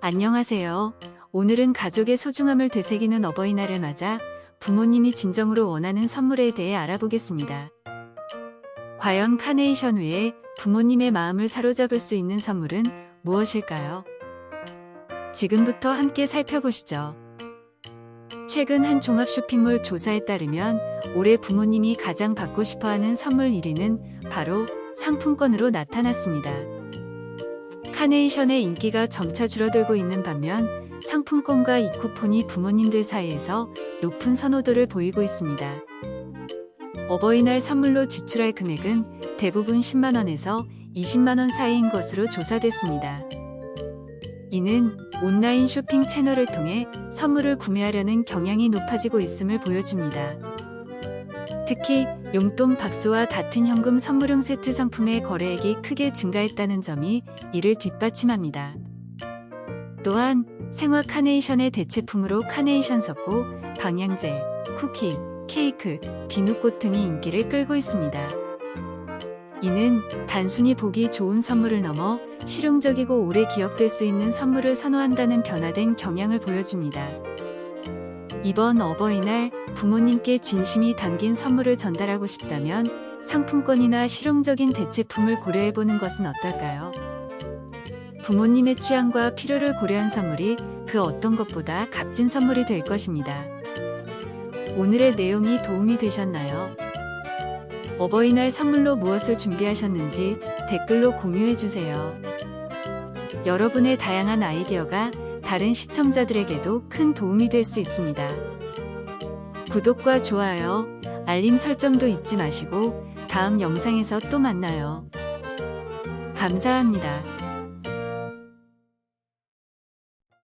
안녕하세요. 오늘은 가족의 소중함을 되새기는 어버이날을 맞아 부모님이 진정으로 원하는 선물에 대해 알아보겠습니다. 과연 카네이션 외에 부모님의 마음을 사로잡을 수 있는 선물은 무엇일까요? 지금부터 함께 살펴보시죠. 최근 한 종합 쇼핑몰 조사에 따르면 올해 부모님이 가장 받고 싶어 하는 선물 1위는 바로 상품권으로 나타났습니다. 카네이션의 인기가 점차 줄어들고 있는 반면 상품권과 이 쿠폰이 부모님들 사이에서 높은 선호도를 보이고 있습니다. 어버이날 선물로 지출할 금액은 대부분 10만원에서 20만원 사이인 것으로 조사됐습니다. 이는 온라인 쇼핑 채널을 통해 선물을 구매하려는 경향이 높아지고 있음을 보여줍니다. 특히 용돈 박스와 같은 현금 선물용 세트 상품의 거래액이 크게 증가했다는 점이 이를 뒷받침합니다. 또한 생화 카네이션의 대체품으로 카네이션 석고, 방향제, 쿠키, 케이크, 비누꽃 등이 인기를 끌고 있습니다. 이는 단순히 보기 좋은 선물을 넘어 실용적이고 오래 기억될 수 있는 선물을 선호한다는 변화된 경향을 보여줍니다. 이번 어버이날 부모님께 진심이 담긴 선물을 전달하고 싶다면 상품권이나 실용적인 대체품을 고려해보는 것은 어떨까요? 부모님의 취향과 필요를 고려한 선물이 그 어떤 것보다 값진 선물이 될 것입니다. 오늘의 내용이 도움이 되셨나요? 어버이날 선물로 무엇을 준비하셨는지 댓글로 공유해주세요. 여러분의 다양한 아이디어가 다른 시청자들에게도 큰 도움이 될 수 있습니다. 구독과 좋아요, 알림 설정도 잊지 마시고 다음 영상에서 또 만나요. 감사합니다.